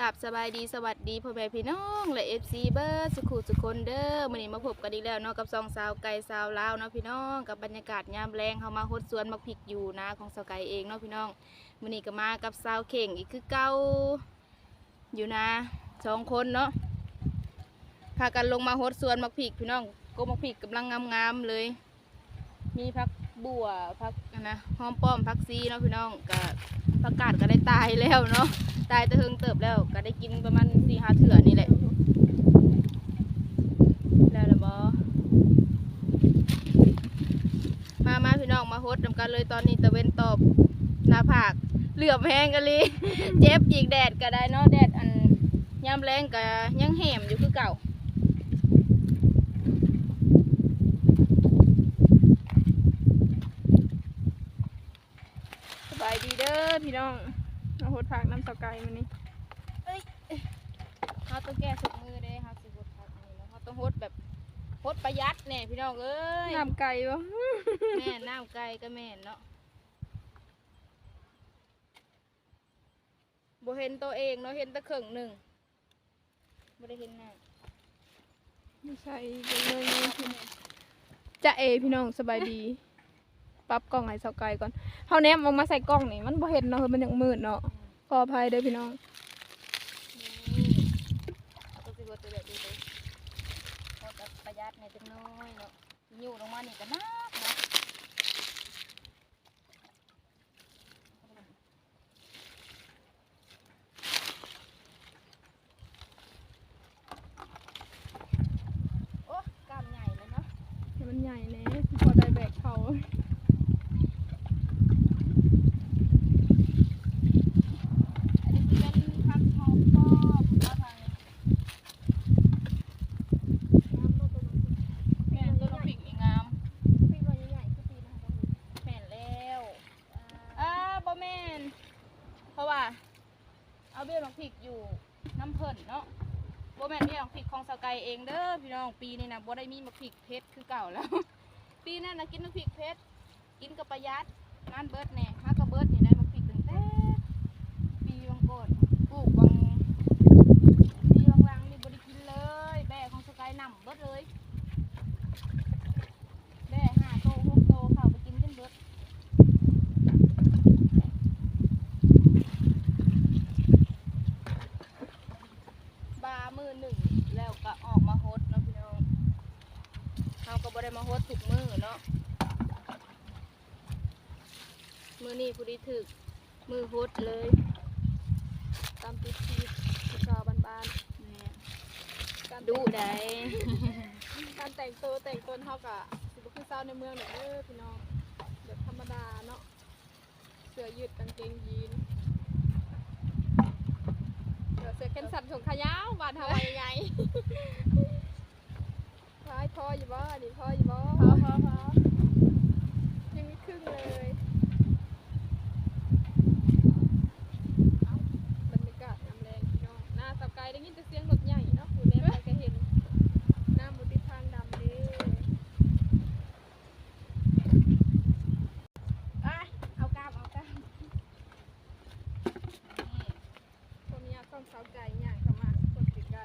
กับสบายดีสวัสดีพ่อแม่พี่น้องและ FC เบิร์สุขุสุคนเด้อมื้อนี้มาพบกันอีกแล้วเนาะกับสองสาวไก่สาวลาวเนาะพี่น้องกับบรรยากาศยามแรงเฮามาฮดสวนมักพริกอยู่นะของสาวไก่เองเนาะพี่น้องมื้อนี้ก็มากับสาวเข่งอีกคือเก่าอยู่นะสองคนเนาะพากันลงมาฮดสวนมักพริกพี่น้องก็มักพริกกำลังงามๆเลย มีพักบัวพักนะหอมป้อมพักซีเนาะพี่น้องก็ป ระกาศก็ได้ตายแล้วเนาะตายแตะเฮิงเติบแล้ว ก็ได้กินประมาณสี่ห้าเถื่อนี่แหละแล้วละบอมามาพี่น้องมาโฮดนำกันเลยตอนนี้ตะเวนตอบหน้าผากเหลือบแห้งกันเลยเจ็บอีกแดดก็ได้เนาะแดดอันยามแรงก็ยังแหมอยู่คือเก่า สบายดีเด้ อพี่น้องมาโหดผักน้ำสกายมันนี่เขาต้องแก้สุกมือเด้เขาสิโฮดพักอันนี้เนาะเขาต้องโฮดแบบโฮดประหยัดแน่พี่น้องเอ้ยน้ำไก่บ่แม่นน้ำไก่ก็แม่นเนาะบ่เห็นตัวเองเนาะเห็นแตะเข่งหนึ่งบ่ได้เห็นหน้าไม่ใช่เลยจะเอพี่น้องสบายดี ปรับกล้องให้สกายก่อนเฮาแนมเออกมาใส่กล้องนี่มันบ่เห็นเนาะมันยังมืดเนาะขออภัยเด้อพี่น้องตัวสิบตัวแบบนี้เลยเขาก็ประหยัดในจังน้อยเนาะอยู่ลงมานี่ก็นักนาะโอ้กล้ามใหญ่เลยเนาะ ให้มันใหญ่แหน่พอได้แบกเขา อันนี้คือเป็นผักหอมป้อมแล้วทางนี้แม่นต้นมะพริกอีงาม พี่ว่าใหญ่ๆคือปีนะคะ แม่นแล้วอ่าบ่แม่นเพราะว่า เอาเบี้ยมะพริกอยู่น้ำเพิ่นเนาะบ่แม่นเบี้ยมะพริกของ สกายเองเด้อพี่น้องปีนี้นะบ่ได้มีมะพริกเพชรคือเก่าแล้ว ปีนั้นนะกินมะพริกเพชรกินกับประหยัดงานเบิร์ดแน่ฮากระเบิดนี่นะพริกตั้งแต่ปีบางโกดปลูกบางปีบางหลังนี่บ่ได้กินเลย แบ่ของสกายนำเบิดเลยแบ่ห้าโตหกโตเข้าไปกินจนเบิด บามือหนึ่งแล้วก็ออกมาโฮดเนาะพี่น้องเราก็บ่ได้มาโฮดทุกมือเนาะ มือนี้ผู้ดีถึก มือโฮดเลยตามติดชีวิตผู้สาวบ้านแหม่ๆการดูได้การแต่งตัวแต่งตนเฮาก็สิบ่คือสาวในเมืองเด้อพี่น้องแบบธรรมดาเนาะเสื้อยืดกางเกงยีนเดี๋ยวเสื้อแขนสั้นส่งขายาวบาดเฮาไว้ใหญ่พายพออยู่บ่นี่พออยู่บ่พอพอพอยังไม่ครึ่งเลยเอาบรรยากาศน้ำแรงพี่น้องหน้าสับไกลได้ยินแต่เสียงรถใหญ่เนาะคุณแม่ไปก็เห็นหน้าบุติทางดำเด้ อะเอากล้ามเอากล้ามนี่ คนนี้ต้องสาไก่ย่างเข้ามาคนไกล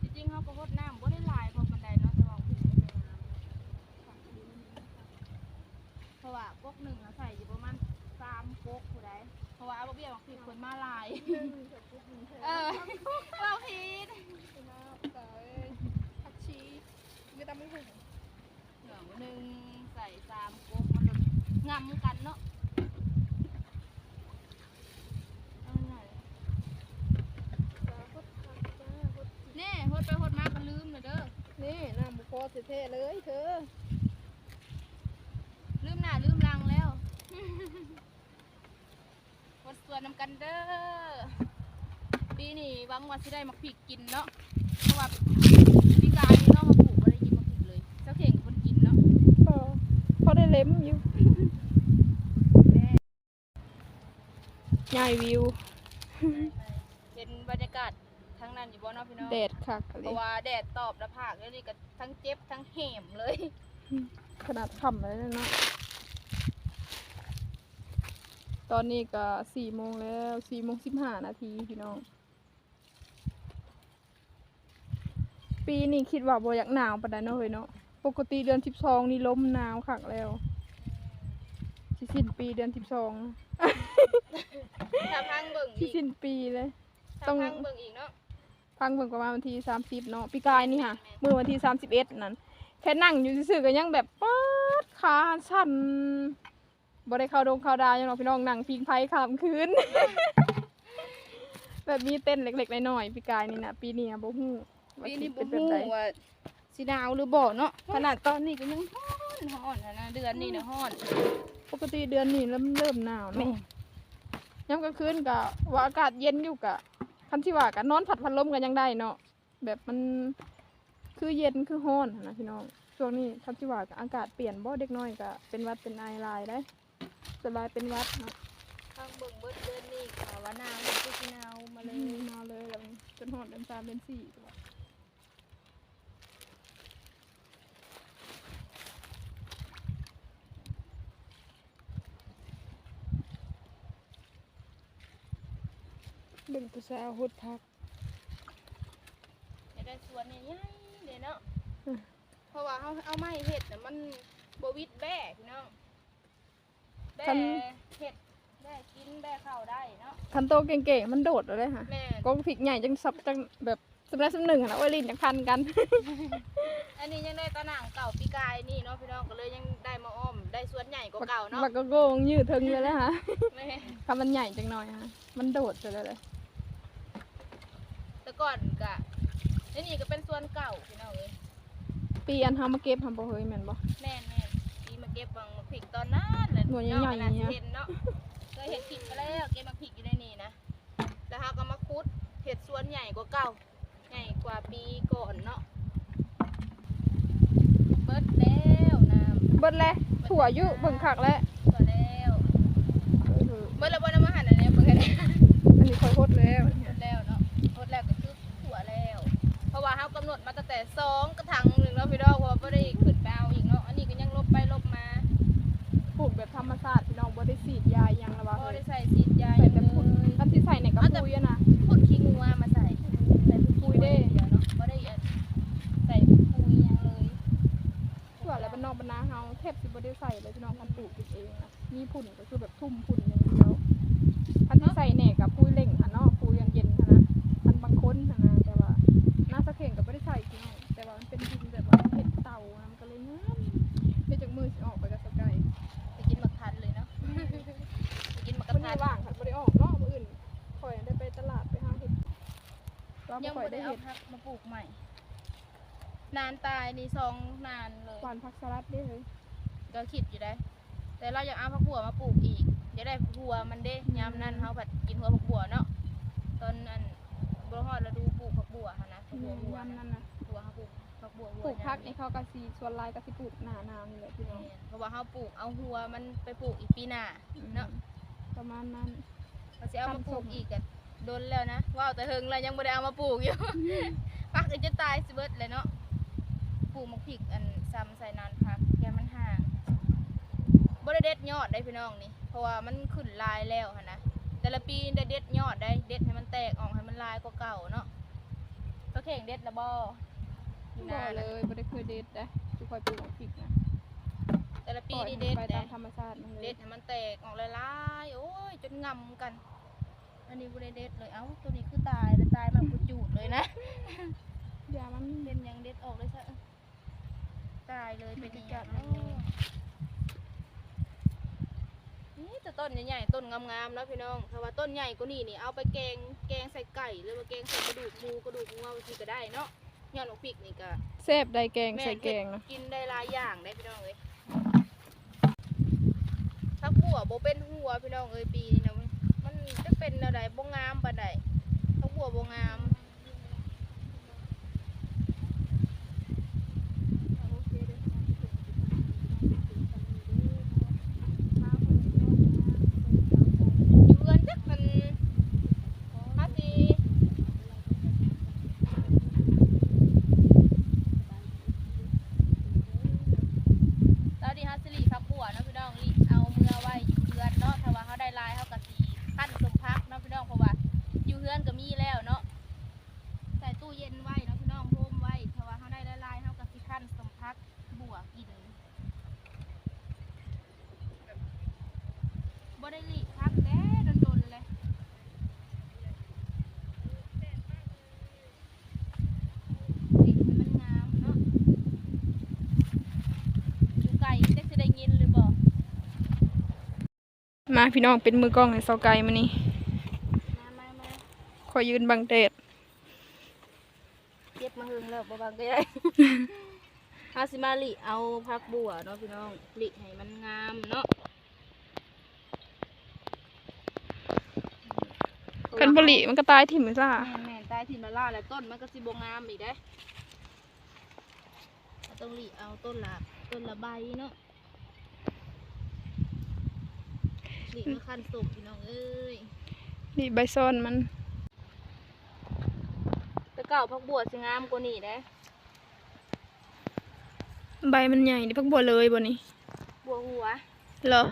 จริงๆเขาก็โฮดน้ำบ่ได้หลายพอปานใดเนาะแต่ว่าผู้ชายใส่น้ำเพราะว่าปกหนึ่งอะใส่อยู่ประมาณสามปกผู้ใดเพราะว่าเอาบ่เบี้ยมาผิดคนมาหลายๆหนึ่งกับปุ๊บหนึ่งเธอเออเราผิดน้องเตยผักชีไม่ต้องไม่ถึงเหลือหนึ่งใส่สามกกมันงำกันเนาะเอาหน่อย จ้าพดผักจ้าพด แน่โฮดไปโฮดมาก็ลืมเลยเด้อ นี่น้ำบุโคเท่ๆเลยเธอ ลืมหน้าลืมหลังแล้วโฮดส่วนนำกันเด้อ ปีนี้หวังว่าสิได้มักผิกกินเนาะ เพราะว่าปีกายนี่เนาะมาปลูกบ่ได้กินมักผิกเลย เจ้าเข่งคนกินเนาะ พอพอได้เล็มอยู่แม่ใหญ่วิวเห็นบรรยากาศทั้ง นั้นอยู่บ่เนาะพี่น้องแดดคักอะเพไรราะว่าแดดตอบแล้วผากแล้วนี่ก็ทั้งเจ็บทั้งแหมเลยขนาดขำเลยเนาะตอนนี้ก็สี่โมงแล้วสี่โมงสิบห้านาทีพี่น้อง ปีนี้คิดว่าบ่อยากหนาวปานใดเนาะเฮ้ยเนาะปกติเดือนสิบสองนี่ลมหนาวคักแล้วสิสิ้นปีเดือนสิบสองถ้าพังเบิ่งสิอีกสิ้นปีเลย ถ้าต้องพังเบิ่งอีกเนาะ พังเบิ่งประมาณวันที่สามสิบเนาะปีกายนี่ค่ะเมื่อวันที่สามสิบเอ็ดนั่นแค่นั่งอยู่ซื่อๆก็ยังแบบป๊าดขาสั่นบ่ได้เข้าดงเข้าดาวยังเนาะพี่น้องนั่งพิงไพ่ขามคืน แบบมีเต้นเล็กๆน้อยๆปีกายนี่นะปีนี้อะบ่ฮู้ว่าปีสินี้บ่เป็นแบบฮู้ใดว่าสิหนาวหรือบ่เนาะขนาดตอนนี้ก็ยังฮ้อนฮ้อนนะเดือนนี้น่ะฮ้อน ปกติเดือนนี้เริ่มเริ่มหนาวแม่เนาะยามกลางคืนก็ว่าอากาศเย็นอยู่กะ คันที่ว่าก็นอนผัดพัดลมกันยังได้เนาะแบบมันคือเย็นคือร้อนหั้นนะพี่น้องช่วงนี้คันที่ว่าก็อากาศเปลี่ยนบ่เด็กน้อยก็เป็นหวัดเป็นไอลายได้สบายเป็นหวัดเนาะพังเบิ่งเบิดเดือนนี้ก็ว่าหนาวมันก็สิหนาวมาเลยมาเลยแล้วจนหอดเดือนสามเดือนสี่ เบิ่งผู้สาวฮุดพัก จะได้สวนใหญ่ๆเลยเนาะ อืม เพราะว่าเฮาเอาไม้เฮ็ดน่ะมันบ่วิดแบ้พี่น้องแบ้คันเฮ็ดแบ้กินแบ้เข้าได้เนาะคันโตเก่งๆมันโดดเลยค่ะแม่ก็พริกใหญ่จังสับจังแบบสำนักสำหนึ่งอะนะโอ้ยลิ้นจังพันกัน อันนี้ยังได้ตะหนังเก่าปีกายนี่เนาะพี่น้องก็เลยยังได้มาอ้อม ได้สวนใหญ่กว่าเก่าเนาะมันก็โกงยืดเทิงเลยแล้วฮะแม่คำมันใหญ่จังหน่อยฮะมันโดดไปเลยเลยแต่ ก่อนก็อันนี้ก็เป็นสวนเก่าพี่น้องเอ้ยปีอันทำมาเก็บทำบ่เฮยแม่นบ่ แม่นแม่นปีมาเก็บบังมาพริกตอนนั้นแหละหน่วยน้องใหญ่ๆก็น่าอย่างเงี้สิยเห็นเนาะเคยเห็นพริกมาแล้วเก็บมาพริกอยู่ในนี่นะแล้วเฮาก็มาคุดเห็ดสวนใหญ่กว่าเก่าใหญ่กว่าปีก่อนเนาะเบิดแล้วน้ำเบิดเลยถั่วอยู่เบิ่งคักแล้วตัวแล้วเออเบิดแล้วบ่น้ำมาหันอันนี้เบิ่งให้ได้อันนี้ค่อยโคตรแล้ว แต่สองกระถางหนึ่งแล้วพี่ดอกเพราะว่าไม่ได้ขึ้นไปเอาอีกเนาะอันนี้ก็ยังลบไปลบมาปลูกแบบธรรมชาติพี่น้องบ่ได้ฉีดยาอิหยังละว่าพอเฮ้ยได้ใส่สีดยาใส่อย่างแต่เลพุ่นยกันที่ใส่ในกระปุยอะนะพูดขี้งัวมาใส่ใส่ปุ๋ยได้เดียวเนาะไม่ได้ใส่ปุ๋ยอย่างเลยถั่วอะไรบ้านนอกบ้านนาเฮาแทบสิบ่ได้ใส่เลยพี่น้องคันปลูกกินเองนะมีพุ่นก็คือแบบทุ่มพุ่น ยังข่อยไม่ได้ได้เอาเห็ดพักมาปลูกใหม่ นานตายนี่สองนานเลย หวานผักสลัดเด้เฮ้ยก็คิดอยู่ได้ แต่เราอยากเอาผักบัวมาปลูกอีกจะได้ผักบัวมันเด้ยามนั้นเขาผัดกินหัวผักบัวเนาะ ตอนนั้นบัวฮอดเราดูปลูกผักบัวค่ะนะผักบัวบัวยำนะนั่นน่ะบัวเขาปลูกผักบัวบัวปลูกผักยามนี่เขาก็สิส่วนหลายก็สิปลูกหน้าหนาวนี่แหละพี่น้องแม่นเพราะว่าเขาปลูกเอาหัวมันไปปลูกอีกปีหน้า เนาะ ประมาณนั้น เขาจะเอามาปลูกทำส่งอีกกัน โดนแล้วนะว้าวแต่เฮิงเรายังไม่ได้เอามาปลูกอยู่ ปักอื่นจะตายสิเบิดเลยเนาะปลูกมะพริกอันซ้ำใส่นานพักแกมันห่างบ่ได้เด็ดยอดได้พี่น้องนี่เพราะว่ามันขึ้นลายแล้วหันนะแต่ละปีได้เด็ดยอดได้เด็ดให้มันแตกออกให้มันลายกว่าเก่าเนาะก็เข่งเด็ดละบ่อยู่บ่นาเลนะยบ่ได้เคยเด็ดนะทุกคนปลูกพริกนะแต่ละปีปล่อยนี่ให้เด็ดไปเด้ตามธรรมชาติมันเลเด็ยดให้มันแตกออกหลายๆโอ้ยจนงำกัน อันนี้บ่ได้เด็ดเลย เอ้า ตัวนี้คือตายแล้วตายแบบกูจูดเลยนะยามันเป็นหยังเด็ดออกเลยซะตายเลยเป็นอีหยังจัดเนาะเลยนี่แต่ต้นใหญ่ๆ ต้นงามๆแล้วพี่น้องถ้าว่าต้นใหญ่กว่านี้นี่ เอาไปแกง แกงใส่ไก่ หรือว่าแกงใส่กระดูกหมูกระดูกงัวบางทีก็ได้เนาะยอดหนกพริกนี่ก็แซ่บได้แกงแม่ใส่นแกเฮ็ดงนะกินได้หลายอย่างได้พี่น้องเอ้ยถ้าบัวบ่เป็นหัวพี่น้องเอ้ยปีนี้นะมันจะ เป็นอะไรบ่งามปานใดถ้าบัวบ่งาม โอเคเด้อ อยู่เพื่อนจักมันฮาสิตอนนี้ฮาสิลีพักบัวเนาะพี่น้องลีเอาเมื่อไว้อยู่เพื่อนเนาะถ้าว่าเขาได้หลายเขา บ่ได้หลีกพักแต่โดนๆเลยหลีกให้มันงามเนาะอยู่ไกลจักสิได้ยินหรือบ่ มาพี่น้องเป็นมือกล้องให้เสาไก่มานี่มามามาขอยืนบังแดดเก็บมาหึงแล้วบ่บางก็ได้เฮาสิมาหลีเอาผักบัวเนาะพี่น้องหลีให้มันงามเนาะคันบริมันก็ตายถิ่มซ่าแม่นแม่นใต้ถิ่นมาล่าแล้วต้นมันก็สิบ่งามอีกเด้เราต้องหลีเอาต้นละต้นละใบเนาะ หลีมาคันสุกพี่น้องเอ้ยนี่ใบซ่อนมันแต่เก่าผักบัวสิงามกว่านี้เด้ใบมันใหญ่นี่พักบัวเลยบ่นี่บัวหัวเหรอ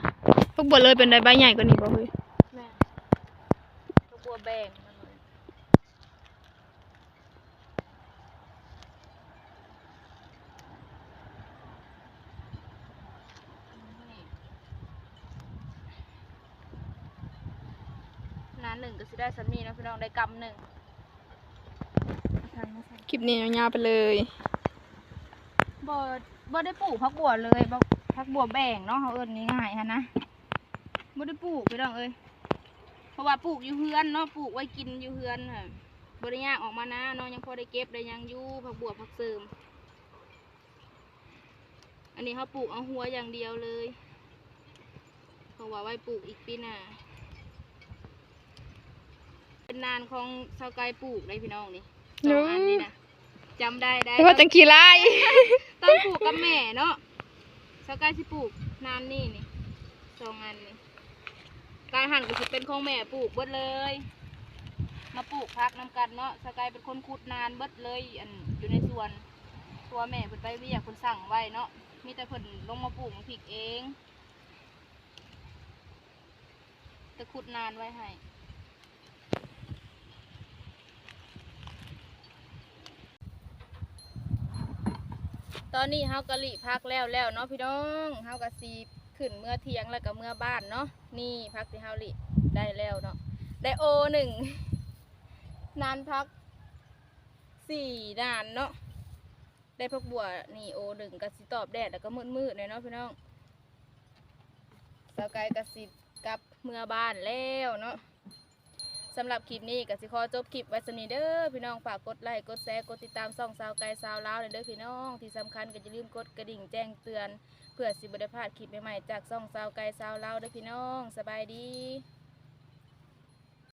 พักบัวเลยเป็นใบใบใหญ่กว่านี้บ่เฮ้ยแม่ผักบัวแบ่งมันเลยนี่น้าหนึ่งก็สิ ได้สามีเนาะพี่น้องได้กำหนึ่งเอาทานมาใส่คลิปนี้ยาวๆไปเลยบ่บ่ได้ปลูกพักบัวเลยบ่พักบัวแบ่งเนาะเขาเอิ้นง่ายๆฮะนะบ่ได้ปลูกพี่น้องเอ้ยเพราะว่าปลูกอยู่เฮือนเนาะปลูกไว้กินอยู่เฮือนค่ะบ่ได้ยากออกมานะเนาะยังพอได้เก็บได้หยังอยู่พักบัวพักเสริม อันนี้เขาปลูกเอาหัวอย่างเดียวเลยเพราะว่าไว้ปลูกอีกปีหน้า เป็นนานของชาวไกลปลูกได้พี่น้องนี่สองอันนี่นะจำได้ได้แต่ว่าจังขี้ลายต้องปลูกกับแม่เนาะสกายสิปลูกนานนี่นี่สองอันนี่กายหันก็สิเป็นของแม่ปลูกเบิดเลย มาปลูกพักน้ำกันเนาะสกายเป็นคนขุดนานเบิดเลยอันอยู่ในสวน ตัวแม่เพิ่นไปเวียกเพิ่นสั่งไว้เนาะมีแต่เพิ่นลงมาปลูกมาพริกเองแต่ขุดนานไว้ให้ ตอนนี้เฮากะหลีพักแล้วแล้วเนาะพี่น้องเฮากะสีขึ้นเมื่อเที่ยงแล้วก็เมื่อบ้านเนาะนี่พักที่เฮาหลีได้แล้วเนาะได้โอหนึ่งนานพักสี่นานเนาะได้พักบัวนี่โอหนึ่งกะสิตอบแดดแล้วก็มืดมืดๆเลยเนาะพี่น้องสาวไกายกะสิกลับเมื่อบ้านแล้วเนาะ สำหรับคลิปนี้ก็สิขอจบคลิปไว้สำนีเด้อพี่น้องฝากกดไลค์กดแชร์กดติดตามส่องสาวไกลสาวลาวเลยเด้อพี่น้องที่สำคัญก็อย่าลืมกดกระดิ่งแจ้งเตือน เพื่อสิบได้พลาดคลิปใหม่ๆจากส่องสาวไกลสาวลาวเด้อพี่น้องสบายดี